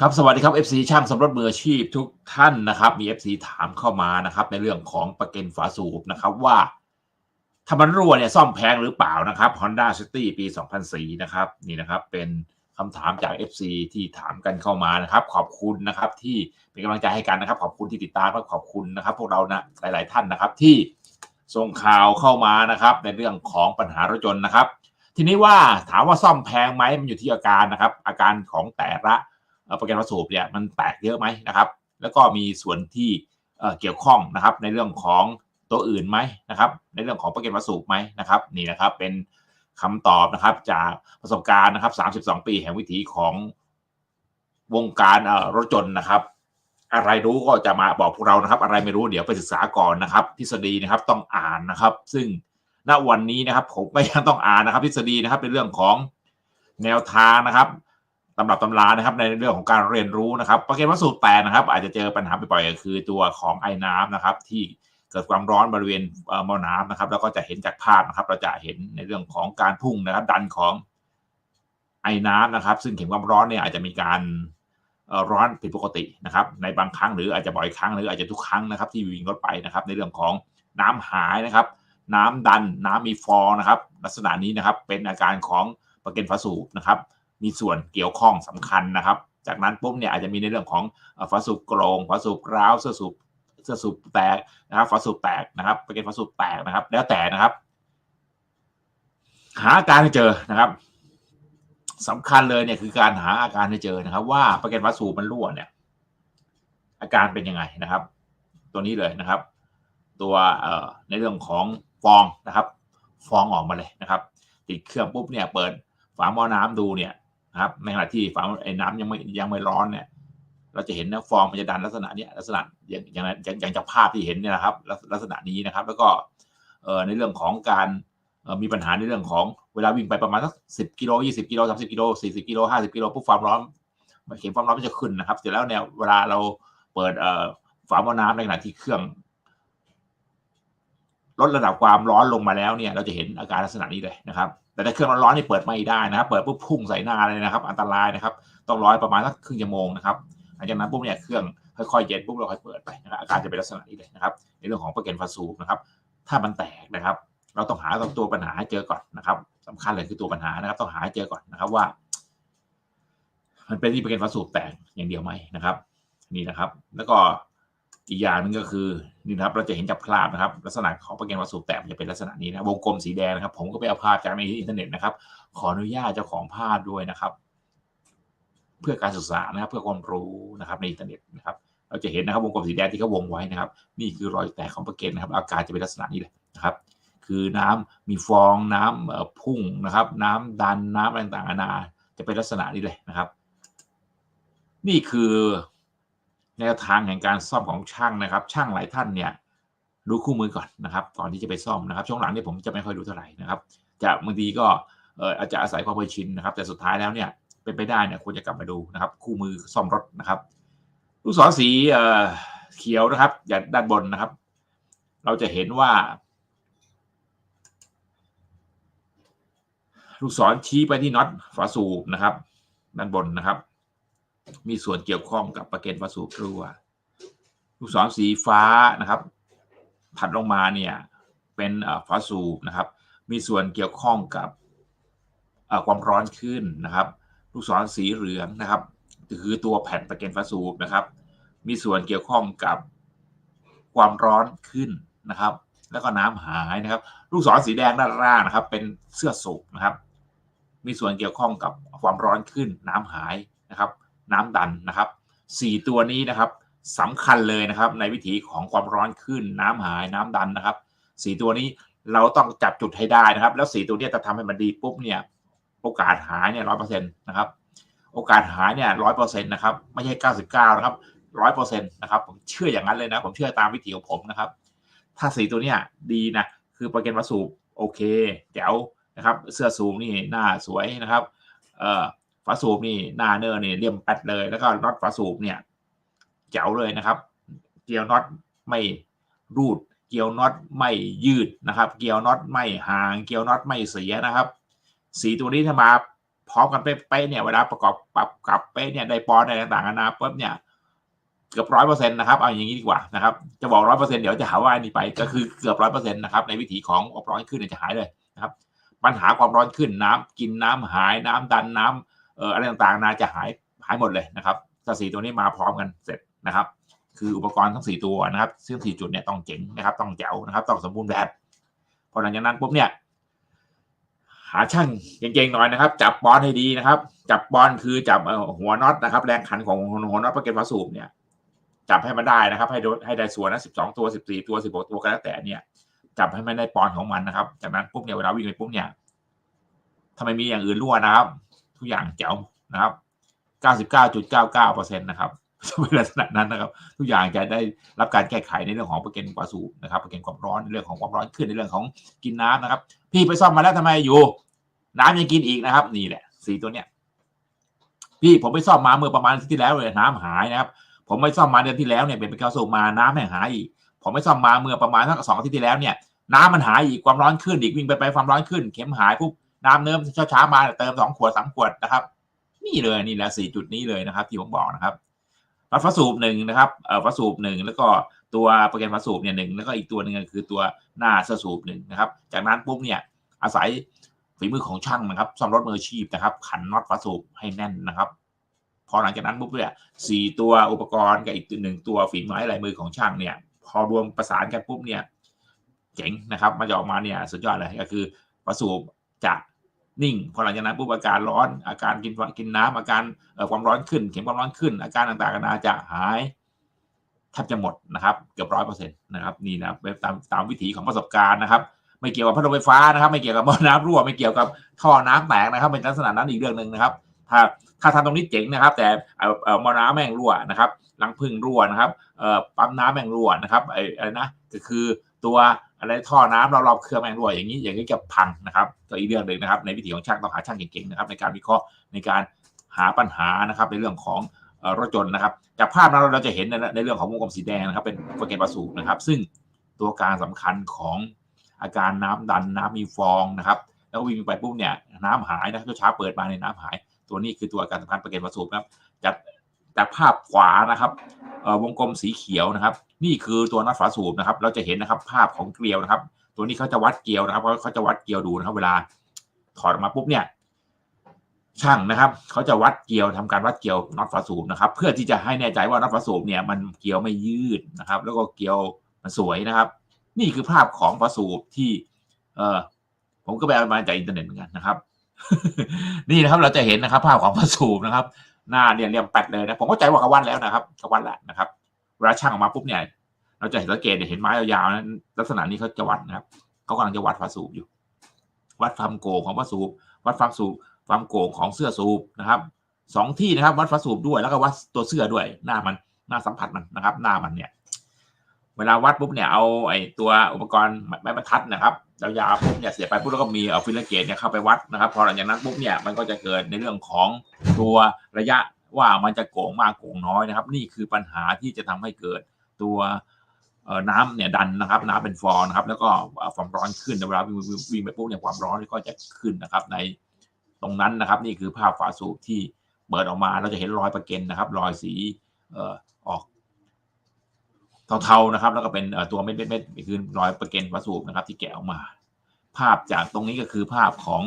ครับสวัสดีครับ FC ช่างสำรถมืออาชีพทุกท่านนะครับ มี FC ถามเข้ามานะครับ ในเรื่องของประกันฝาสูบนะครับว่าถ้ามันรั่วเนี่ยซ่อมแพงหรือเปล่านะครับ Honda City ปี 2004 นะครับ นี่นะครับเป็นคำถามจาก FC ที่ถามกันเข้ามานะครับ ขอบคุณนะครับ ที่เป็นกำลังใจให้กันนะครับ ขอบคุณที่ติดตามและขอบคุณนะครับ พวกเรานะหลาย ๆ ท่านนะครับ ที่ส่งข่าวเข้ามานะครับ ในเรื่องของปัญหารถยนต์นะครับ ทีนี้ว่าถามว่าซ่อมแพงไหมมันอยู่ที่อาการนะครับ อาการของแต่ละ โปรแกรมสดุเนี่ยมันแตกเยอะไหมนะครับ แล้วก็มีส่วนที่เกี่ยวข้องนะครับในเรื่องของตัวอื่นไหมนะครับ ในเรื่องของโปรแกรมสดุไหมนะครับนี่นะครับเป็นคำตอบนะครับจากประสบการณ์นะครับ 32 ปีแห่งวิถีของวงการรถยนต์นะครับ อะไรรู้ก็จะมาบอกพวกเรานะครับ อะไรไม่รู้เดี๋ยวไปศึกษาก่อนนะครับ ทฤษฎีนะครับต้องอ่านนะครับ ซึ่งณวันนี้นะครับผมก็ยังต้องอ่านนะครับ ทฤษฎีนะครับเป็นเรื่องของแนวทางนะครับ ตำรับตำรานะครับ ในเรื่องของการเรียนรู้นะครับประเกณวัสดุแตกนะครับ อาจจะเจอปัญหาบ่อยๆก็คือตัวของไอ้น้ำนะครับ ที่เกิดความร้อนบริเวณเอ่อหม้อน้ำนะครับ แล้วก็จะเห็นจากภาพนะครับ เราจะเห็นในเรื่องของการพุ่งนะครับ ดันของไอ้น้ำนะครับ ซึ่งเข็มความร้อนเนี่ยอาจจะมีการเอ่อร้อนผิดปกตินะครับ ในบางครั้งหรืออาจจะบ่อยครั้งหรืออาจจะทุกครั้งนะครับ ที่วิ่งรถไปนะครับ ในเรื่องของน้ำหายนะครับ น้ำดันน้ำมีฟองนะครับ ลักษณะนี้นะครับเป็นอาการของประเกณฝาสูบนะครับ มีส่วนเกี่ยวข้องสำคัญนะครับ จากนั้นปุ๊บเนี่ยอาจจะมีในเรื่องของฝาสูบโกรงฝาสูบร้าวเสื้อสูบเสื้อสูบแตกนะครับฝาสูบแตกนะครับประเกณฝาสูบแตกนะครับ แล้วแต่นะครับ หาอาการให้เจอนะครับสำคัญเลยเนี่ยคือการหาอาการให้เจอนะครับ ว่าประเกณฝาสูบมันรั่วเนี่ย อาการเป็นยังไงนะครับ ตัวนี้เลยนะครับ ตัวเอในเรื่องของฟองนะครับ ฟองออกมาเลยนะครับ ติดเครื่องปุ๊บเนี่ยเปิดฝาหม้อน้ำดูเนี่ย นะครับในขณะที่ฝาไอ้น้ำยังไม่ยังไม่ร้อนเนี่ยเราจะเห็นนะฟองมันจะดันลักษณะเนี้ยลักษณะอย่างอย่างอย่างจากภาพที่เห็นเนี่ยนะครับลักษณะนี้นะครับ แล้วก็เอ่อในเรื่องของการเอ่อมีปัญหาในเรื่องของเวลาวิ่งไปประมาณสักสิบกิโลยี่สิบกิโลสามสิบกิโลสี่สิบกิโลห้าสิบกิโลปุ๊บความร้อนเข็มความร้อนมันจะขึ้นนะครับ เสร็จแล้วเนี่ยเวลาเราเปิดเอ่อฝาหม้อน้ำในขณะที่เครื่องลดระดับความร้อนลงมาแล้วเนี่ย เราจะเห็นอาการลักษณะนี้เลยนะครับ แต่ถ้าเครื่องร้อนๆนี่เปิดไม่ได้นะครับ เปิดปุ๊บพุ่งใส่หน้าเลยนะครับ อันตรายนะครับ ต้องร้อยประมาณสักครึ่งชั่วโมงนะครับหลังจากนั้นปุ๊บเนี่ยเครื่องค่อยๆเย็นปุ๊บเราค่อยเปิดไปนะครับอาการจะเป็นลักษณะนี้เลยนะครับ ในเรื่องของโปรแกรมฟาสูนะครับ ถ้ามันแตกนะครับ เราต้องหาตัวปัญหาให้เจอก่อนนะครับสำคัญเลยคือตัวปัญหานะครับ ต้องหาให้เจอก่อนนะครับว่า มันเป็นที่โปรแกรมฟาสูแตกอย่างเดียวไหมนะครับ นี่นะครับ แล้วก็ อีกอย่างหนึงก็คือนี่นะครับ เราจะเห็นจากภาพนะครับ ลักษณะของโปรแกรมวัสดุแตกจะเป็นลักษณะนี้นะวงกลมสีแดงนะครับ ผมก็ไปเอาภาพจากในอินเทอร์เน็ตนะครับ ขออนุญาตเจ้าของภาพด้วยนะครับ เพื่อการศึกษานะครับ เพื่อความรู้นะครับ ในอินเทอร์เน็ตนะครับ เราจะเห็นนะครับวงกลมสีแดงที่เขาวงไว้นะครับ นี่คือรอยแตกของโปรแกรมนะครับ อาการจะเป็นลักษณะนี้เลยนะครับ คือน้ำมีฟองน้ำเอ่อพุ่งนะครับ น้ำดันน้ำอะไรต่างๆนานาจะเป็นลักษณะนี้เลยนะครับ นี่คือ แนวทางแห่งการซ่อมของช่างนะครับ ช่างหลายท่านเนี่ยดูคู่มือก่อนนะครับก่อนที่จะไปซ่อมนะครับ ช่วงหลังเนี่ยผมจะไม่ค่อยดูเท่าไหร่นะครับ จะบางทีก็อาจจะอาศัยความเคยชินนะครับ แต่สุดท้ายแล้วเนี่ยเป็นไปได้เนี่ยควรจะกลับมาดูนะครับ คู่มือซ่อมรถนะครับ ลูกศรสีเอ่อเขียวนะครับอย่างด้านบนนะครับ เราจะเห็นว่า ลูกศรชี้ไปที่น็อตฝาสูบนะครับ ด้านบนนะครับ มีส่วนเกี่ยวข้องกับประเก็นฝาสูบรั่วลูกศรสีฟ้านะครับ ถัดลงมาเนี่ยเป็นเอ่อฝาสูบนะครับ มีส่วนเกี่ยวข้องกับความร้อนขึ้นนะครับ ลูกศรสีเหลืองนะครับ คือตัวแผ่นประเกนฝาสูบนะครับ มีส่วนเกี่ยวข้องกับความร้อนขึ้นนะครับ แล้วก็น้ำหายนะครับ ลูกศรสีแดงด้านล่างนะครับ เป็นเสื้อสูบนะครับ มีส่วนเกี่ยวข้องกับความร้อนขึ้นน้ำหายนะครับ น้ำดันนะครับสี่ตัวนี้นะครับสำคัญเลยนะครับ ในวิถีของความร้อนขึ้นน้ำหายน้ำดันนะครับสี่ตัวนี้เราต้องจับจุดให้ได้นะครับ แล้วสี่ตัวนี้จะทำให้มันดีปุ๊บเนี่ยโอกาสหายเนี่ยร้อยเปอร์เซ็นต์นะครับโอกาสหายเนี่ยร้อยเปอร์เซ็นต์นะครับไม่ใช่เก้าสิบเก้านะครับร้อยเปอร์เซ็นต์นะครับผมเชื่ออย่างนั้นเลยนะ ผมเชื่อตามวิถีของผมนะครับ ถ้าสีตัวเนี้ยดีนะคือโปรแกรมวัสดุโอเคแจ๋วนะครับ เสื้อสูงนี่หน้าสวยนะครับเอ่อ ฝาสูบนี่หน้าเนอร์นี่เลี่ยมแปดเลย แล้วก็น็อตฝาสูบเนี่ยแจ๋วเลยนะครับ เกียวน็อตไม่รูด เกียวน็อตไม่ยืดนะครับ เกียวน็อตไม่ห่าง เกียวน็อตไม่เสียนะครับ สีตัวนี้ถ้ามาพร้อมกันเป๊ะๆเนี่ยเวลาประกอบปรับกลับเป๊ะเนี่ยได้ปอนด์อะไรต่างๆนานาปุ๊บเนี่ยเกือบร้อยเปอร์เซ็นต์นะครับเอาอย่างนี้ดีกว่านะครับจะบอกร้อยเปอร์เซ็นต์เดี๋ยวจะหาว่านี่ไปก็คือเกือบร้อยเปอร์เซ็นต์นะครับในวิถีของอบร้อนขึ้นเนี่ยจะหายเลยนะครับปัญหาความร้อนขึ้นน้ำกินน้ำหายน้ำดันน้ำเอ่ออะไรต่างๆนาจะหายหายหมดเลยนะครับถ้าสี่ตัวนี้มาพร้อมกันเสร็จนะครับ คืออุปกรณ์ทั้งสี่ตัวนะครับซึ่งสี่จุดเนี่ยต้องเจ๋งนะครับ ต้องแจ๋วนะครับ ต้องสมบูรณ์แบบพอหลังจากนั้นปุ๊บเนี่ยหาช่างเก่งๆหน่อยนะครับ จับบอลให้ดีนะครับ จับบอลคือจับเออหัวน็อตนะครับ แรงขันของหัวน็อตประเก็นวาสูบเนี่ยจับให้มันได้นะครับ ให้ให้ได้ส่วนนะสิบสองตัวสิบสี่ตัวสิบหกตัวก็แล้วแต่เนี่ย จับให้มันได้ปอนของมันนะครับ จากนั้นปุ๊บเนี่ยเวลาวิ่งไปปุ๊บเนี่ยถ้าไม่มีอย่างอื่นรั่วนะครับ ทุกอย่างแจ๋วนะครับเก้าสิบเก้าจุดเก้าเก้าเปอร์เซ็นะครับเป็นลักษณะนั้นนะครับ ทุกอย่างจะได้รับการแก้ไขในเรื่องของประเก็นความสูบนะครับประเก็นความร้อนในเรื่องของความร้อนขึ้นในเรื่องของกินน้ำนะครับ พี่ไปซ่อมมาแล้วทำไมอยู่ น้ำยังกินอีกนะครับ นี่แหละสี่ตัวเนี้ยพี่ผมไปซ่อมมาเมื่อประมาณอาทิตย์ที่แล้วเลยน้ำหายนะครับ ผมไปซ่อมมาเดือนที่แล้วเนี่ยเป็นกาวสูบมาน้ำไม่หายอีกผมไปซ่อมมาเมื่อประมาณสักสองอาทิตย์ที่แล้วเนี่ย น้ำมันหายอีกความร้อนขึ้นอีกวิ่งไปไปความร้อนขึ้น เข็มหายปุ๊บ น้ำเนิ้มช้าๆมาเติมสองขวดสามขวดนะครับ นี่เลยนี่แหละสี่จุดนี้เลยนะครับ ที่ผมบอกนะครับวัดฟ้าสูบหนึ่งนะครับเอ่อฟ้าสูบหนึ่งแล้วก็ตัวโปรแกรมฟ้าสูบเนี่ยหนึ่งแล้วก็อีกตัวหนึ่งคือตัวหน้าเสื้อสูบหนึ่งนะครับ จากนั้นปุ๊บเนี่ยอาศัยฝีมือของช่างนะครับซ่อมรถมืออาชีพนะครับ ขันน็อตฟ้าสูบให้แน่นนะครับ พอหลังจากนั้นปุ๊บเนี่ยสี่ตัวอุปกรณ์กับอีกหนึ่งตัวฝีไม้ลายมือของช่างเนี่ย พอรวมประสานกันปุ๊บเนี่ยเจ๋งนะครับมันจะออกมาเนี่ยสุดยอดเลยก็คือประสูบจะ นิ่ง พอหลังจากนั้นปุ๊บอาการร้อน อาการกินกินน้ำอาการความร้อนขึ้น เข็มความร้อนขึ้น อาการต่างๆนานาจะหายแทบจะหมดนะครับเกือบร้อยเปอร์เซ็นต์นะครับนี่นะตามตามวิถีของประสบการณ์นะครับ ไม่เกี่ยวกับพัดลมไฟฟ้านะครับ ไม่เกี่ยวกับบ่อน้ำรั่ว ไม่เกี่ยวกับท่อน้ำแตกนะครับ เป็นลักษณะนั้นอีกเรื่องหนึ่งนะครับ ถ้าถ้าทำตรงนี้เจ๋งนะครับ แต่เอ่อเอ่อมอน้ำแม่งรั่วนะครับรังพึ่งรั่วนะครับเอ่อปั๊มน้ำแม่งรั่วนะครับไอ้นะก็คือตัว อะไรท่อน้ำเรอบๆเครื่องแม่งรั่วอย่างนี้อย่างนี้จะพังนะครับก็อีกเรื่องหนึ่งนะครับ ในวิถีของช่างต้องหาช่างเก่งๆนะครับในการวิเคราะห์ในการหาปัญหานะครับในเรื่องของรถยนต์นะครับ จากภาพนั้นเราจะเห็นในในเรื่องของวงกลมสีแดงนะครับเป็นโปรแกรมประสูบนะครับ ซึ่งตัวการสำคัญของอาการน้ำดันน้ำมีฟองนะครับ แล้ววิ่งไปปุ๊บเนี่ยน้ำหายนะช้าๆเปิดมาในน้ำหาย ตัวนี้คือตัวอาการสำคัญประเก็นประสูบนะครับจาก จากภาพขวานะครับวงกลมสีเขียวนะครับ นี่คือตัวน็อตฝาสูบนะครับ เราจะเห็นนะครับภาพของเกลียวนะครับ ตัวนี้เขาจะวัดเกลียวนะครับเขาจะวัดเกลียวดูนะครับ เวลาถอดออกมาปุ๊บเนี่ยช่างนะครับเขาจะวัดเกลียวทำการวัดเกลียวน็อตฝาสูบนะครับ เพื่อที่จะให้แน่ใจว่าน็อตฝาสูบเนี่ยมันเกลียวไม่ยืดนะครับ แล้วก็เกลียวมันสวยนะครับ นี่คือภาพของฝาสูบที่ เออผมก็ไปเอามาจากอินเทอร์เน็ตเหมือนกันนะครับ นี่นะครับเราจะเห็นนะครับ ภาพของฝาสูบนะครับ หน้าเนี่ยเรียมแปดเลยนะผมเข้าใจว่าเขาวัดแล้วนะครับเขาวัดแหละนะครับเวลาช่างออกมาปุ๊บเนี่ย เราจะเห็นสังเกตเห็นไม้ยาวๆนะลักษณะนี้เขาจะวัดนะครับเขากำลังจะวัดฝาสูบอยู่ วัดความโกงของฝาสูบวัดความสูบความโกงของเสื้อสูบนะครับสองที่นะครับ วัดฝาสูบด้วยแล้วก็วัดตัวเสื้อด้วยหน้ามันหน้าสัมผัสมันนะครับ หน้ามันเนี่ย เวลาวัดปุ๊บเนี่ยเอาไอ้ตัวอุปกรณ์ไม้บรรทัดนะครับยาวๆปุ๊บเนี่ยเสียบไปปุ๊บแล้วก็มีเอาฟิลเลเกจเนี่ยเข้าไปวัดนะครับ พอหลังจากนั้นปุ๊บเนี่ยมันก็จะเกิดในเรื่องของตัวระยะว่ามันจะโก่งมากโก่งน้อยนะครับ นี่คือปัญหาที่จะทำให้เกิดตัวน้ำเนี่ยดันนะครับ น้ำเป็นฟองนะครับ แล้วก็ความร้อนขึ้นเวลาวิ่งวิ่งวิ่งไปปุ๊บเนี่ยความร้อนก็จะขึ้นนะครับ ในตรงนั้นนะครับ นี่คือภาพฝาสูบที่เปิดออกมาเราจะเห็นรอยประเก็นนะครับ รอยสีเอ่อออก เทาๆนะครับ แล้วก็เป็นตัวเม็ดๆเม็ดคือรอยประเก็นฝาสูบนะครับที่แกะออกมา ภาพจากตรงนี้ก็คือภาพของ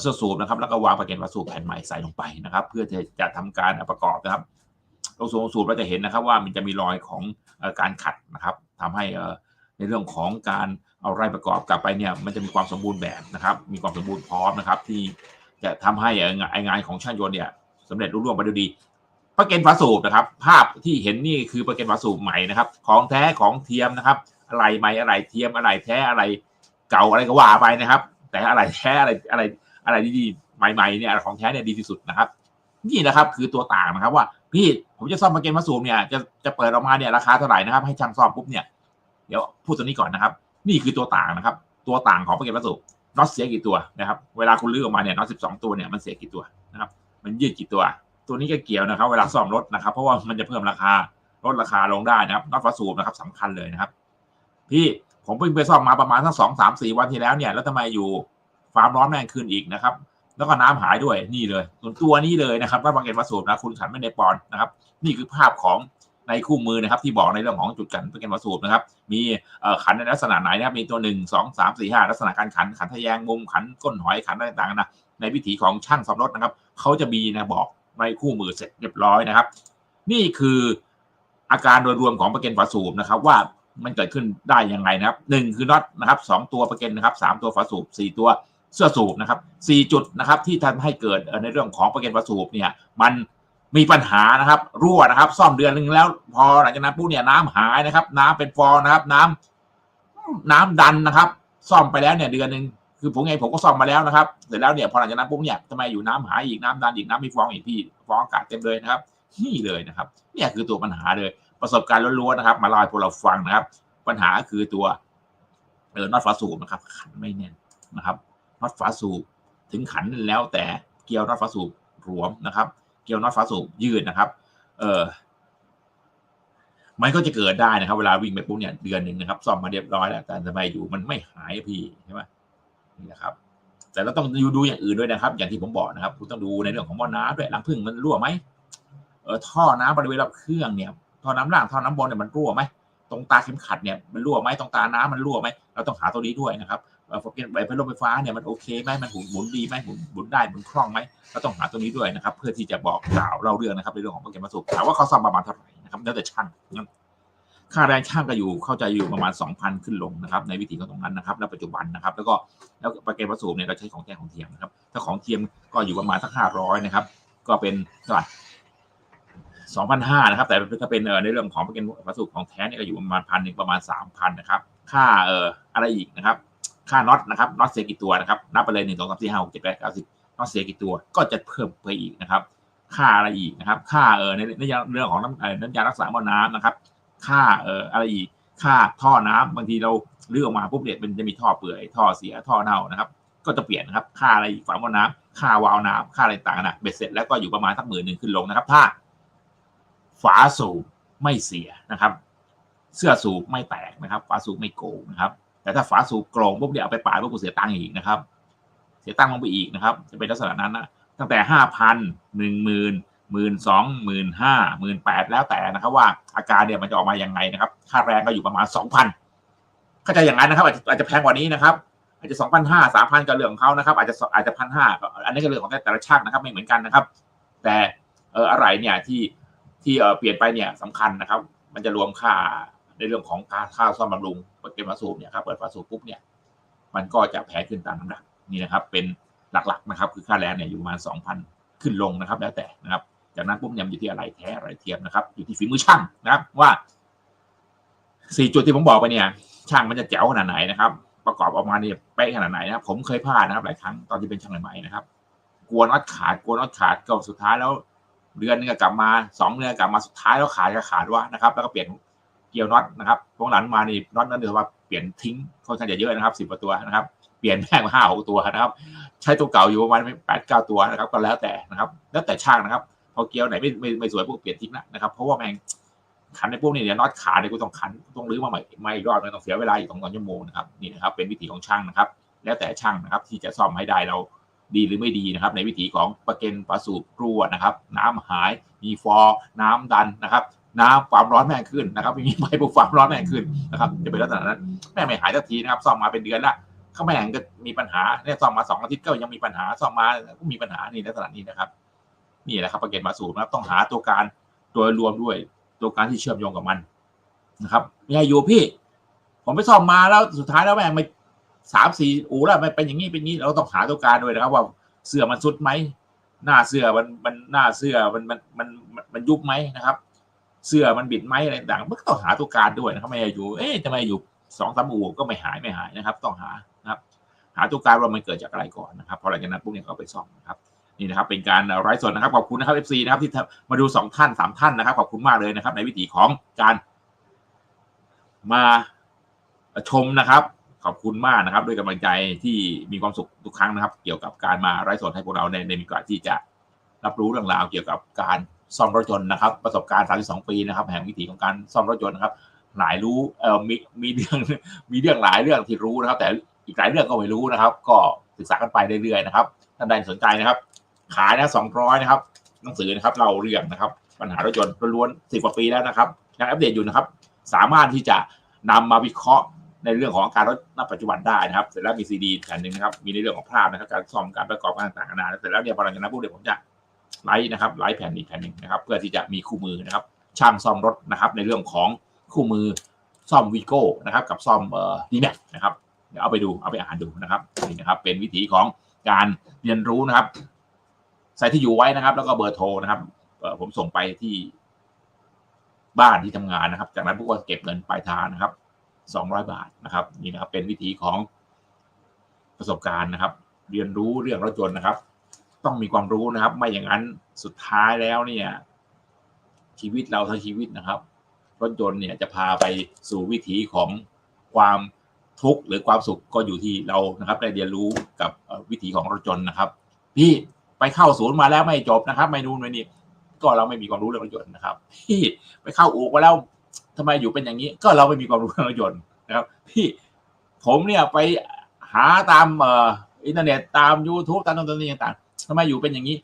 เสื้อสูบนะครับ แล้วก็วางประเก็นฝาสูบแผ่นใหม่ใส่ลงไปนะครับ เพื่อจะจะทำการประกอบนะครับตรงสูบสูบเราจะเห็นนะครับ ว่ามันจะมีรอยของการขัดนะครับทำให้ในเรื่องของการเอาไร่ประกอบกลับไปเนี่ยมันจะมีความสมบูรณ์แบบนะครับ มีความสมบูรณ์พร้อมนะครับ ที่จะทำให้เอ่องานไอ้งานของช่างยนต์เนี่ยสำเร็จรุ่งรืองไปด้วยดี ประเก็นฝาสูบนะครับ ภาพที่เห็นนี่คือประเก็นฝาสูบใหม่นะครับ ของแท้ของเทียมนะครับ อะไรใหม่อะไรเทียมอะไรแท้อะไรเก่าอะไรก็ว่าไปนะครับ แต่อะไรแท้อะไรอะไรอะไรดีๆใหม่ๆเนี่ยของแท้เนี่ยดีที่สุดนะครับ นี่นะครับคือตัวต่างนะครับว่าพี่ผมจะซ่อมประเก็นฝาสูบเนี่ยจะจะเปิดออกมาเนี่ยราคาเท่าไหร่นะครับให้ช่างซ่อมปุ๊บเนี่ยเดี๋ยวพูดตัวนี้ก่อนนะครับ นี่คือตัวต่างนะครับ ตัวต่างของประเก็นฝาสูบน็อตเสียกี่ตัวนะครับ เวลาคุณลื้อออกมาเนี่ยน็อตสิบสองตัวเนี่ยมันเสียกี่ตัวนะครับ มันยืดกี่ตัว ตัวนี้ก็เกี่ยวนะครับ เวลาซ่อมรถนะครับ เพราะว่ามันจะเพิ่มราคาลดราคาลงได้นะครับน็อตฝาสูบนะครับสำคัญเลยนะครับ พี่ผมเพิ่งไปซ่อมมาประมาณสักสองสามสี่วันที่แล้วเนี่ย แล้วทำไมอยู่ความร้อนแรงขึ้นอีกนะครับ แล้วก็น้ำหายด้วยนี่เลยส่วนตัวนี้เลยนะครับว่าบางเกณฑ์มาสูบนะคุณขันไม่ในปอนนะครับ นี่คือภาพของในคู่มือนะครับ ที่บอกในเรื่องของจุดกันบางเกณฑ์มาสูบนะครับ มีขันในลักษณะไหนนะครับ มีตัวหนึ่งสองสามสี่ห้าลักษณะการขันขันทะแยงมุมขันก้นหอยขันต่างๆนะในวิถีของช่างซ่อมรถนะครับ เขาจะมีนะบอก ในคู่มือเสร็จเรียบร้อยนะครับ นี่คืออาการโดยรวมของประเกนฝาสูบนะครับ ว่ามันเกิดขึ้นได้ยังไงนะครับหนึ่งคือน็อตนะครับสองตัวประเกนนะครับสามตัวฝาสูบสี่ตัวเสื้อสูบนะครับสี่จุดนะครับที่ทำให้เกิดในเรื่องของประเกนฝาสูบเนี่ยมันมีปัญหานะครับ รั่วนะครับ ซ่อมเดือนหนึ่งแล้ว พอหลังจากนั้นปุ๊บเนี่ยน้ำหายนะครับ น้ำเป็นฟองนะครับ น้ำน้ำดันนะครับ ซ่อมไปแล้วเนี่ยเดือนหนึ่ง คือผมไงผมก็ซ่อมมาแล้วนะครับ เสร็จแล้วเนี่ยพอหลังจากนั้นปุ๊บเนี่ยทำไมอยู่น้ำหายอีกน้ำดันอีกน้ำมีฟองอีกพี่ฟองอากาศเต็มเลยนะครับ นี่เลยนะครับ เนี่ยคือตัวปัญหาเลย ประสบการณ์ล้วนๆนะครับ มาเล่าให้พวกเราฟังนะครับ ปัญหาคือตัวเออน็อตฝาสูบนะครับ ขันไม่แน่นนะครับน็อตฝาสูบถึงขันแล้วแต่เกลียวน็อตฝาสูบหลวมนะครับ เกลียวน็อตฝาสูบยืดนะครับ เออมันก็จะเกิดได้นะครับ เวลาวิ่งไปปุ๊บเนี่ยเดือนหนึ่งนะครับซ่อมมาเรียบร้อยแล้วแต่ทำไมอยู่มันไม่หายพี่ใช่ไหม นี่นะครับ แต่เราต้องดูอย่างอื่นด้วยนะครับ อย่างที่ผมบอกนะครับ คุณต้องดูในเรื่องของหม้อน้ำด้วยรังพึ่งมันรั่วไหมเออท่อน้ำบริเวณรอบเครื่องเนี่ยท่อน้ำล่างท่อน้ำบนเนี่ยมันรั่วไหมตรงตาเข็มขัดเนี่ยมันรั่วไหมตรงตาน้ำมันรั่วไหมเราต้องหาตัวนี้ด้วยนะครับไฟพัดลมไฟฟ้าเนี่ยมันโอเคไหมมันหมุนหมุนดีไหมหมุนหมุนได้หมุนคล่องไหมเราต้องหาตัวนี้ด้วยนะครับ เพื่อที่จะบอกกล่าวเล่าเรื่องนะครับในเรื่องของโปรแกรมมาสุกถามว่าเขาซ่อมประมาณเท่าไหร่นะครับแล้วแต่ช่าง ค่าแรงช่างก็อยู่เข้าใจอยู่ประมาณ 2,000 ขึ้นลงนะครับ ในวิธีของตรงนั้นนะครับ ณ ปัจจุบันนะครับ แล้วก็แล้วปรแกรมมาสูบเนี่ยเราใช้ของแท้ของเทียมนะครับ ถ้าของเทียมก็อยู่ประมาณสัก500นะครับ ก็เป็นเท่าไหร่2,500นะครับ แต่ถ้าเป็นในเรื่องของปรแกรมมาสูบของแท้เนี่ยก็อยู่ประมาณพันหนึ่งประมาณ 3,000นะครับ ค่าเอ่ออะไรอีกนะครับ ค่าน็อตนะครับ น็อตเสียกี่ตัวนะครับ นับไปเลยหนึ่งสองสามสี่ห้าหกเจ็ดแปดเก้าสิบน็อตเสียกี่ตัว ก็จะเพิ่มไปอีกนะครับ ค่าอะไรอีกนะครับ ค่าเออในในเรื่องของน้ำเออน้ำยารักษาหม้อน้ำนะครับ ค่าเอออะไรอีกค่าท่อน้ำบางทีเราเลือกออกมาปุ๊บเนี่ยมันจะมีท่อเปื่อยท่อเสียท่อเน่านะครับ ก็จะเปลี่ยนนะครับค่าอะไรอีกฝาหม้อน้ำค่าวาล์วน้ำค่าอะไรต่างๆนะเบ็ดเสร็จแล้วก็อยู่ประมาณสักหมื่นหนึ่งขึ้นลงนะครับ ถ้า ฝาสูบไม่เสียนะครับ เสื้อสูบไม่แตกนะครับ ฝาสูบไม่โกงนะครับ แต่ถ้าฝาสูบกรงปุ๊บเนี่ยเอาไปป่าปุ๊บกูเสียตังค์อีกนะครับ เสียตังค์ลงไปอีกนะครับ จะเป็นลักษณะนั้นนะตั้งแต่ห้าพันหนึ่งหมื่น หมื่นสองหมื่นห้าหมื่นแปดแล้วแต่นะครับ ว่าอาการเนี่ยมันจะออกมายังไงนะครับ ค่าแรงก็อยู่ประมาณสองพันเข้าใจอย่างนั้นนะครับ อาจจะอาจจะแพงกว่านี้นะครับ อาจจะสองพันห้าสามพันก็เรื่องของเขานะครับ อาจจะอาจจะพันห้าอันนี้ก็เรื่องของแต่ละช่างนะครับ ไม่เหมือนกันนะครับ แต่เอออะไรเนี่ยที่ที่เออเปลี่ยนไปเนี่ยสำคัญนะครับ มันจะรวมค่าในเรื่องของกาค่าซ่อมบำรุงเก็บมาสูบเนี่ยครับเปิดฝาสูบปุ๊บเนี่ยมันก็จะแพงขึ้นตามน้ำหนักนี่นะครับ เป็นหลักๆนะครับ คือค่าแรงเนี่ยอยู่ประมาณสองพันขึ้นลงนะครับ แล้วแต่นะครับ จากนั้นปุ๊บเนี่ยอยู่ที่อะไรแท้อะไรเทียมนะครับ อยู่ที่ฝีมือช่างนะครับ ว่าสี่จุดที่ผมบอกไปเนี่ย ช่างมันจะแจ๋วขนาดไหนนะครับ ประกอบออกมาเนี่ยเป๊ะขนาดไหนนะครับ ผมเคยพลาดนะครับ หลายครั้งตอนที่เป็นช่างใหม่ๆนะครับ กลัวน็อตขาดกลัวน็อตขาดก็สุดท้ายแล้วเดือนนึงกลับมาสองเดือนกลับมาสุดท้ายแล้วขาดก็ขาดว่านะครับ แล้วก็เปลี่ยนเกียวน็อตนะครับพวกหลังมานี่น็อตนั่นเดี๋ยวว่าเปลี่ยนทิ้งค่อนข้างจะเยอะนะครับสิบกว่าตัวนะครับ เปลี่ยนแม่งห้าหกตัวนะครับ ใช้ตัวเก่าอยู่ประมาณแปดเก้าตัวนะครับ ก็แล้วแต่นะครับ แล้วแต่ช่างนะครับ พอเกียวไหนไม่ไม่ไม่สวยพวกเปลี่ยนทิ้งละนะครับ เพราะว่าแม่งขันในพวกนี้เนี่ยน็อตขาเนี่ยกูต้องขันต้องรื้อมาใหม่ไม่รอดเลยต้องเสียเวลาอีกสองสามชั่วโมงนะครับนี่นะครับเป็นวิธีของช่างนะครับ แล้วแต่ช่างนะครับที่จะซ่อมให้ได้เราดีหรือไม่ดีนะครับ ในวิธีของประเก็นประสูบรั่วนะครับ น้ำหายมีฟอร์น้ำดันนะครับ น้ำความร้อนแม่งขึ้นนะครับมีไฟปลุกความร้อนแม่งขึ้นนะครับจะเป็นลักษณะนั้นแม่ไม่หายสักทีนะครับซ่อมมาเป็นเดือนละเขาแม่งก็มีปัญหาเนี่ยซ่อมมาสองอาทิตย์ก็ยังมีปัญหาซ่อมมาก็มีปัญหานี่ลักษณะนี้นะครับ นี่แหละครับประเก็นมาสูบนะครับต้องหาตัวการโดยรวมด้วยตัวการที่เชื่อมโยงกับมันนะครับไม่ใช่อยู่พี่ ผมไปซ่อมมาแล้วสุดท้ายแล้วแม่งไม่สามสี่อูแล้วมันเป็นอย่างนี้เป็นนี้เราต้องหาตัวการด้วยนะครับ ว่าเสื้อมันสุดไหมหน้าเสื้อมันมันหน้าเสื้อมันมันมันมันยุบไหมนะครับ เสื้อมันบิดไหมอะไรต่างมันก็ต้องหาตัวการด้วยนะครับไม่ใช่อยู่ เอ๊ะทำไมอยู่สองสามอูก็ไม่หายไม่หายนะครับ ต้องหานะครับ หาตัวการว่ามันเกิดจากอะไรก่อนนะครับพอหลังจากนั้นพวกนี้ก็ไปซ่อมนะครับ นี่นะครับเป็นการไร้สดนะครับขอบคุณนะครับ FC นะครับที่มาดูสองท่านสามท่านนะครับขอบคุณมากเลยนะครับ ในวิถีของการมาชมนะครับ ขอบคุณมากนะครับ ด้วยกำลังใจที่มีความสุขทุกครั้งนะครับ เกี่ยวกับการมาไร้สดให้พวกเราในในมีโอกาสที่จะรับรู้เรื่องราวเกี่ยวกับการซ่อมรถยนต์นะครับ ประสบการณ์ 32 ปีนะครับ แห่งวิถีของการซ่อมรถยนต์นะครับ หลายรู้เอ่อมีมีเรื่องมีเรื่องหลายเรื่องที่รู้นะครับ แต่อีกหลายเรื่องก็ไม่รู้นะครับ ก็ศึกษากันไปเรื่อยๆนะครับท่านใดสนใจนะครับ ขายนะสองร้อยนะครับ หนังสือนะครับ เราเรื่องนะครับ ปัญหารถยนต์ล้วนสิบกว่าปีแล้วนะครับยังอัปเดตอยู่นะครับ สามารถที่จะนำมาวิเคราะห์ในเรื่องของการรถณปัจจุบันได้นะครับ เสร็จแล้วมีซีดีแผ่นหนึ่งนะครับ มีในเรื่องของภาพนะครับ การซ่อมการประกอบการต่างๆนานาเสร็จแล้วเนี่ยพอหลังจากนั้นปุ๊บเดี๋ยวผมจะไลฟ์นะครับไลฟ์แผ่นอีกแผ่นหนึ่งนะครับ เพื่อที่จะมีคู่มือนะครับ ช่างซ่อมรถนะครับ ในเรื่องของคู่มือซ่อมวีโก้นะครับ กับซ่อมเอ่อดีแม็กนะครับเดี๋ยวเอาไปดูเอาไปอ่านดูนะครับนี่นะครับ เป็นวิถีของการเรียนรู้นะครับ ใส่ที่อยู่ไว้นะครับ แล้วก็เบอร์โทรนะครับผมส่งไปที่บ้านที่ทำงานนะครับ จากนั้นพวกก็เก็บเงินปลายทางนะครับสองร้อยบาทนะครับ นี่นะครับ เป็นวิถีของประสบการณ์นะครับ เรียนรู้เรื่องรถยนต์นะครับ ต้องมีความรู้นะครับ ไม่อย่างนั้นสุดท้ายแล้วเนี่ย ชีวิตเราทั้งชีวิตนะครับ รถยนต์เนี่ยจะพาไปสู่วิถีของความทุกข์หรือความสุขก็อยู่ที่เรานะครับ ได้เรียนรู้กับวิถีของรถยนต์นะครับ พี่ ไปเข้าศูนย์มาแล้วไม่จบนะครับ ไม่นู่นไม่นี่ก็เราไม่มีความรู้เรื่องรถยนต์นะครับพี่ไปเข้าอู่มาแล้วทำไมอยู่เป็นอย่างนี้ ก็เราไม่มีความรู้เรื่องรถยนต์นะครับพี่ผมเนี่ยไปหาตามเอ่ออินเทอร์เน็ตตาม YouTube ตามตรงนี้ต่างๆทำไมอยู่เป็นอย่างนี้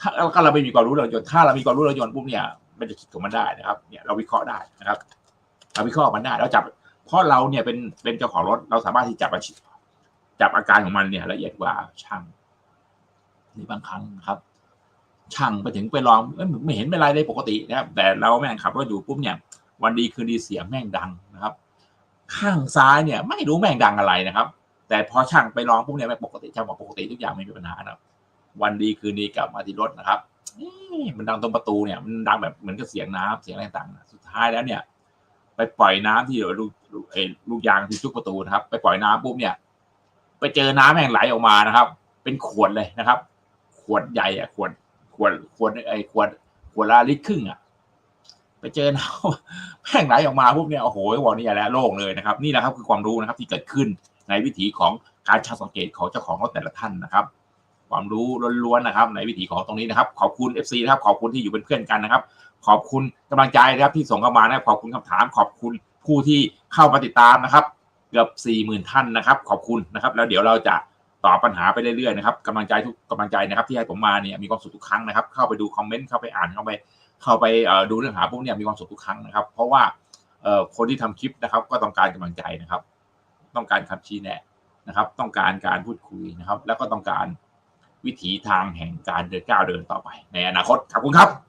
ถ้าก็เราไม่มีความรู้เรื่องรถยนต์ถ้าเรามีความรู้เรื่องรถยนต์ปุ๊บเนี่ยมันจะคิดของมันได้นะครับ เนี่ยเราวิเคราะห์ได้นะครับเราวิเคราะห์มันได้เราจับ เพราะเราเนี่ยเป็นเป็นเจ้าของรถเราสามารถที่จับจับอาการของมันเนี่ยละเอียดกว่าช่าง หรือบางครั้งนะครับ ช่างไปถึงไปลองไม่เห็นเป็นไรเลยปกตินะครับ แต่เราแม่งขับรถอยู่ปุ๊บเนี่ย วันดีคืนดีเสียงแม่งดังนะครับ ข้างซ้ายเนี่ยไม่รู้แม่งดังอะไรนะครับ แต่พอช่างไปลองปุ๊บเนี่ยแม่งปกติช่างบอกปกติทุกอย่างไม่มีปัญหานะครับ วันดีคืนดีกลับมาที่รถนะครับมันดังตรงประตูเนี่ยมันดังแบบเหมือนกับเสียงน้ำเสียงอะไรต่างๆสุดท้ายแล้วเนี่ย ไปปล่อยน้ำที่ลูกลูกเอลูกยางที่จุกประตูนะครับ ไปปล่อยน้ำปุ๊บเนี่ย ไปเจอน้ำแม่งไหลออกมานะครับ เป็นขวดเลยนะครับ ขวดใหญ่อะขวดขวดขวดไอ้ขวดขวดละลิตรครึ่งอะไปเจอน้ำแม่งไหลออกมาปุ๊บเนี่ยโอ้โหบอกนี่แหละโล่งเลยนะครับ นี่แหละครับคือความรู้นะครับที่เกิดขึ้นในวิถีของการช่างสังเกตของเจ้าของรถแต่ละท่านนะครับ ความรู้ล้วนๆนะครับ ในวิถีของตรงนี้นะครับ ขอบคุณ FC นะครับ ขอบคุณที่อยู่เป็นเพื่อนกันนะครับ ขอบคุณกำลังใจนะครับที่ส่งเข้ามานะครับขอบคุณคำถาม ขอบคุณผู้ที่เข้ามาติดตามนะครับ เกือบสี่หมื่นท่านนะครับ ขอบคุณนะครับ แล้วเดี๋ยวเราจะ ตอบปัญหาไปเรื่อยๆนะครับกำลังใจทุกกำลังใจนะครับ ที่ให้ผมมาเนี่ยมีความสุขทุกครั้งนะครับ เข้าไปดูคอมเมนต์เข้าไปอ่านเข้าไป เข้าไปดูเรื่องหาพวกเนี่ยมีความสุขทุกครั้งนะครับ เพราะว่าคนที่ทำคลิปนะครับ ก็ต้องการกำลังใจนะครับ ต้องการคำชี้แนะนะครับ ต้องการการพูดคุยนะครับ แล้วก็ต้องการวิถีทางแห่งการเดินก้าวเดินต่อไป ในอนาคตขอบคุณครับ